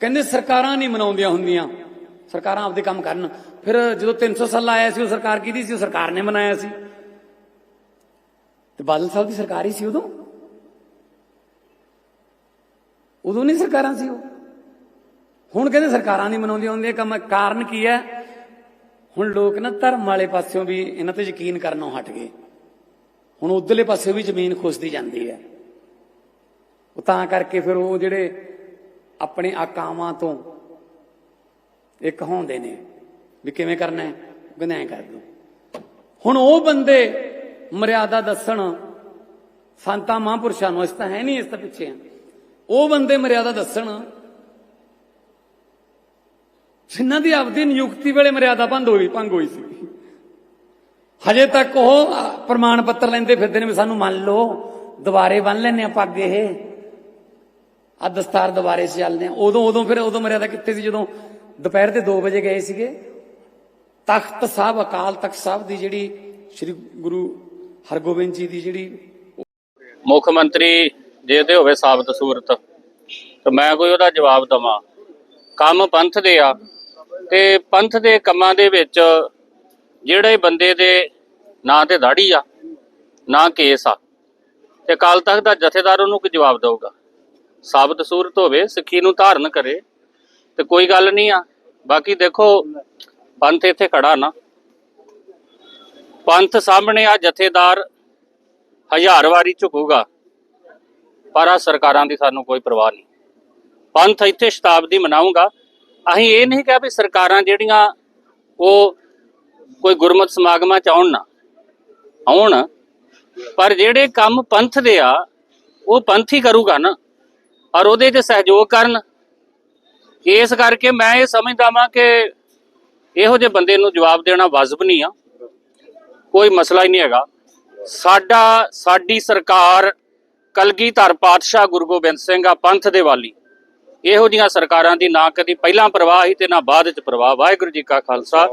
ਕਹਿੰਦੇ ਸਰਕਾਰਾਂ ਨਹੀਂ ਮਨਾਉਂਦੀਆਂ ਹੁੰਦੀਆਂ। ਸਰਕਾਰਾਂ ਆਪਦੇ ਕੰਮ ਕਰਨ। ਫਿਰ ਜਦੋਂ 300 ਸਾਲ ਆਇਆ ਸੀ, ਉਹ ਸਰਕਾਰ ਕਿਹਦੀ ਸੀ? ਉਹ ਸਰਕਾਰ ਨੇ ਮਨਾਇਆ ਸੀ। ਤੇ ਬਾਦਲ ਸਾਹਿਬ ਦੀ ਸਰਕਾਰ ਹੀ ਸੀ ਉਦੋਂ? ਉਦੋਂ ਨਹੀਂ ਸਰਕਾਰਾਂ ਸੀ ਉਹ। ਹੁਣ ਕਹਿੰਦੇ ਸਰਕਾਰਾਂ ਨਹੀਂ ਮਨਾਉਂਦੀਆਂ ਹੁੰਦੀਆਂ। ਕੰਮ ਕਾਰਨ ਕੀ ਹੈ? ਹੁਣ ਲੋਕ ਨਾ ਧਰਮ ਵਾਲੇ ਪਾਸਿਓਂ ਵੀ ਇਹਨਾਂ ਤੇ ਯਕੀਨ ਕਰਨੋਂ ਹਟ ਗਏ। ਹੁਣ ਉਧਰਲੇ ਪਾਸੇ ਵੀ ਜ਼ਮੀਨ ਖੁੱਸਦੀ ਜਾਂਦੀ ਹੈ। ਉਹ ਤਾਂ ਕਰਕੇ ਫਿਰ ਉਹ ਜਿਹੜੇ ਆਪਣੇ ਆਕਾਵਾਂ ਤੋਂ ਇੱਕ ਹੁੰਦੇ ਨੇ ਵੀ ਕਿਵੇਂ ਕਰਨਾ ਹੈ? ਕਹਿੰਦੇ ਐਂ ਕਰ ਦੋ। ਹੁਣ ਉਹ ਬੰਦੇ ਮਰਿਆਦਾ ਦੱਸਣ, ਸੰਤਾਂ ਮਹਾਂਪੁਰਸ਼ਾਂ ਨੂੰ ਇਸ ਤਾਂ ਹੈ ਨਹੀਂ ਇਸ ਤਾਂ ਪਿੱਛੇ ਆ ਉਹ ਬੰਦੇ ਮਰਿਆਦਾ ਦੱਸਣ, ਜਿਨ੍ਹਾਂ ਦੀ ਆਪਦੀ ਨਿਯੁਕਤੀ ਵੇਲੇ ਮਰਿਆਦਾ ਭੰਗ ਹੋਈ ਭੰਗ ਹੋਈ ਸੀ। ਹਜੇ ਤੱਕ ਉਹ ਪ੍ਰਮਾਣ ਪੱਤਰ ਲੈਂਦੇ ਫਿਰਦੇ ਨੇ ਵੀ ਸਾਨੂੰ ਮੰਨ ਲਓ, ਦੁਬਾਰੇ ਬੰਨ ਲੈਨੇ ਆ ਪੱਗ ਇਹ। ਆ ਦਸਤਾਰ ਦੁਬਾਰੇ ਸੇ ਚੱਲਦੇ ਆ। ਉਦੋਂ ਉਦੋਂ ਫਿਰ ਉਦੋਂ ਮਰਿਆਦਾ ਕਿੱਥੇ ਸੀ? ਜਦੋਂ ਦੁਪਹਿਰ ਦੇ 2 ਵਜੇ ਗਏ ਸੀਗੇ, ਤਖਤ ਸਾਹਿਬ, ਅਕਾਲ ਤਖਤ ਸਾਹਿਬ ਦੀ ਜਿਹੜੀ ਸ੍ਰੀ ਗੁਰੂ ਹਰਗੋਬਿੰਦ ਜੀ ਦੀ ਜਿਹੜੀ ਮੁੱਖ ਮੰਤਰੀ ਜੇ ਤੇ ਹੋਵੇ ਸਾਬਤ ਸੂਰਤ, ਤੇ ਮੈਂ ਕੋਈ ਉਹਦਾ ਜਵਾਬ ਦਵਾਂ। ਕੰਮ ਪੰਥ ਦੇ ਆ, ਤੇ ਪੰਥ ਦੇ ਕੰਮਾਂ ਦੇ ਵਿੱਚ ਜਿਹੜੇ ਬੰਦੇ ਦੇ ਨਾਂ ਤੇ ਦਾੜੀ ਆ, ਨਾ ਕੇਸ ਆ, ਤੇ ਕੱਲ ਤੱਕ ਦਾ ਜਥੇਦਾਰ ਉਹਨੂੰ ਕੋਈ ਜਵਾਬ ਦਊਗਾ? ਸਾਬਤ ਸੂਰਤ ਹੋਵੇ, ਸਿੱਖੀ ਨੂੰ ਧਾਰਨ ਕਰੇ, ਤੇ ਕੋਈ ਗੱਲ ਨਹੀਂ ਆ। ਬਾਕੀ ਦੇਖੋ, ਪੰਥ ਇੱਥੇ ਖੜਾ ਨਾ। ਪੰਥ ਸਾਹਮਣੇ ਆ, ਜਥੇਦਾਰ ਹਜ਼ਾਰ ਵਾਰੀ ਝੁਕੂਗਾ, ਪਰ ਆ ਸਰਕਾਰਾਂ ਦੀ ਸਾਨੂੰ ਕੋਈ ਪਰਵਾਹ ਨਹੀਂ। ਪੰਥ ਇੱਥੇ ਸ਼ਤਾਬਦੀ ਮਨਾਉਂਗਾ ਅਸੀਂ ਇਹ ਨਹੀਂ ਕਿਹਾ ਵੀ ਸਰਕਾਰਾਂ ਜਿਹੜੀਆਂ ਉਹ ਕੋਈ ਗੁਰਮਤ ਸਮਾਗਮਾਂ ਚ ਆਉਣ ਨਾ, ਆਉਣ, ਪਰ ਜਿਹੜੇ ਕੰਮ ਪੰਥ ਦੇ ਆ, ਉਹ ਪੰਥ ਹੀ ਕਰੂਗਾ ਨਾ। ਔਰ ਉਹਦੇ 'ਚ ਸਹਿਯੋਗ ਕਰਨ। ਇਸ ਕਰਕੇ ਮੈਂ ਇਹ ਸਮਝਦਾ ਵਾਂ ਕਿ ਇਹੋ ਜਿਹੇ ਬੰਦੇ ਨੂੰ ਜਵਾਬ ਦੇਣਾ ਵਾਜਬ ਨਹੀਂ ਆ। ਕੋਈ ਮਸਲਾ ਹੀ ਨਹੀਂ ਹੈਗਾ। ਸਾਡਾ, ਸਾਡੀ ਸਰਕਾਰ ਕਲਗੀਧਰ ਪਾਤਸ਼ਾਹ ਗੁਰੂ ਗੋਬਿੰਦ ਸਿੰਘ ਆ ਪੰਥ ਦੇ ਵਾਲੀ। ਇਹੋ ਜੀਆਂ ਸਰਕਾਰਾਂ ਦੀ ਨਾ ਕਦੀ ਪਹਿਲਾਂ ਪ੍ਰਵਾਹ ਹੀ ਤੇ ਨਾ ਬਾਅਦ ਚ ਪ੍ਰਵਾਹ। ਵਾਹਿਗੁਰੂ ਜੀ ਕਾ ਖਾਲਸਾ।